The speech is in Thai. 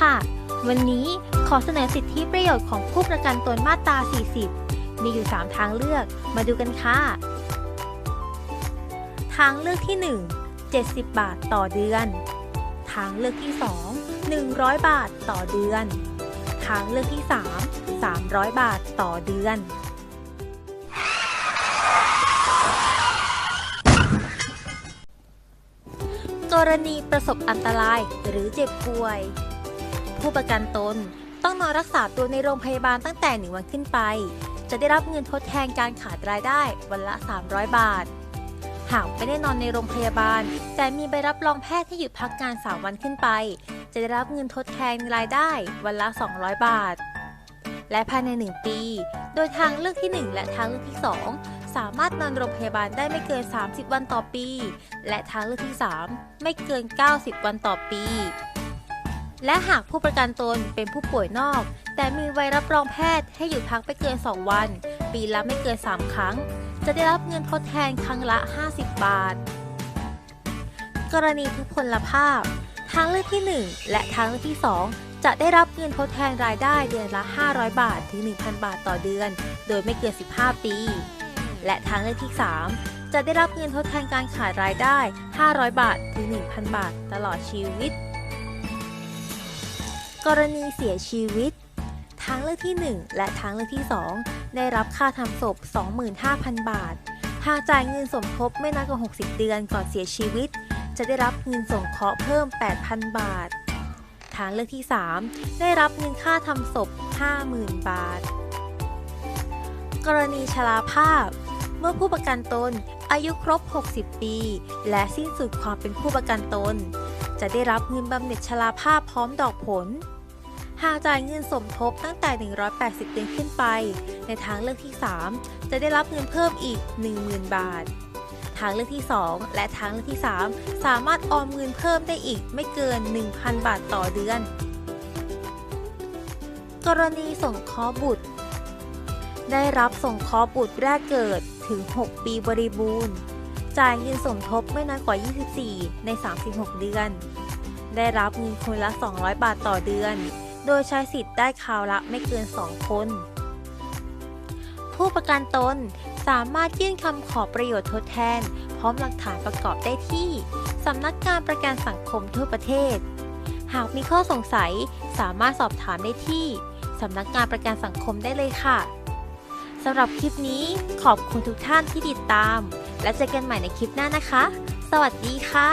ค่ะ วันนี้ขอเสนอสิทธิประโยชน์ของผู้ประกันตนมาตรา 40 มีอยู่ 3 ทางเลือก มาดูกันค่ะ ทางเลือกที่ 1 70 บาทต่อเดือน ทางเลือกที่ 2 100 บาทต่อเดือน ทางเลือกที่ 3 300 บาทต่อเดือนกรณีประสบอันตรายหรือเจ็บป่วย ผู้ประกันตน ต้องนอนรักษาตัวในโรงพยาบาลตั้งแต่1วันขึ้นไป จะได้รับเงินทดแทนการขาดรายได้วันละ 300 บาท หากไม่ได้นอนในโรงพยาบาล แต่มีใบรับรองแพทย์ที่หยุดพักงาน 3 วันขึ้นไป จะได้รับเงินทดแทนรายได้วันละ 200 บาท และภายใน 1 ปี โดยทางเลือกที่ 1 และทางเลือกที่ 2สามารถนอนโรงพยาบาลได้ไม่เกิน 30 วันต่อปี และทางเลือกที่ 3 ไม่เกิน 90 วันต่อปี และหากผู้ประกันตนเป็นผู้ป่วยนอก แต่มีใบรับรองแพทย์ให้หยุดพักไปเกิน 2 วัน ปีละไม่เกิน 3 ครั้ง จะได้รับเงินทดแทนครั้งละ 50 บาท กรณีทุพพลภาพ ทางเลือกที่ 1 และทางเลือกที่ 2 จะได้รับเงินทดแทนรายได้เดือนละ 500 บาทถึง 1,000 บาทต่อเดือน โดยไม่เกิน 15 ปี และทางเลือกที่ 3 จะได้รับเงินทดแทนการขาดรายได้ 500 บาทถึง 1,000 บาท ตลอดชีวิต กรณีเสียชีวิต ทางเลือกที่ 1 และทางเลือกที่ 2 ได้รับค่าทำศพ 25,000 บาท หากจ่ายเงินสมทบไม่น้อยกว่า 60 เดือนก่อนเสียชีวิต จะได้รับเงินสงเคราะห์เพิ่ม 8,000 บาท ทางเลือกที่ 3 ได้รับเงินค่าทำศพ 50,000 บาท กรณีชราภาพ เมื่อผู้ประกันตนอายุครบ 60 ปี และสิ้นสุดความเป็นผู้ประกันตนจะได้รับเงินบำเหน็จชราภาพพร้อมดอกผล หากจ่ายเงินสมทบตั้งแต่ 180เดือนขึ้นไป ในทางเลือกที่ 3 จะได้รับเงินเพิ่มอีก 10,000 บาท ทางเลือกที่ 2 และทางเลือกที่ 3 สามารถออมเงินเพิ่มได้อีกไม่เกิน 1,000 บาทต่อเดือน กรณีส่งเคราะห์บุตร ได้รับส่งเคราะห์บุตรแรกเกิดถึง 6 ปีบริบูรณ์ จ่ายเงินสมทบไม่น้อยกว่า 24 ใน 36 เดือน ได้รับเงินคนละ 200 บาทต่อเดือน โดยใช้สิทธิ์ได้คราวละไม่เกิน 2 คน ผู้ประกันตนสามารถยื่นคำขอประโยชน์ทดแทน พร้อมหลักฐานประกอบได้ที่สำนักงานประกันสังคมทั่วประเทศ หากมีข้อสงสัยสามารถสอบถามได้ที่สำนักงานประกันสังคมได้เลยค่ะสำหรับคลิปนี้ขอบคุณทุกท่านที่ติดตาม และเจอกันใหม่ในคลิปหน้านะคะ สวัสดีค่ะ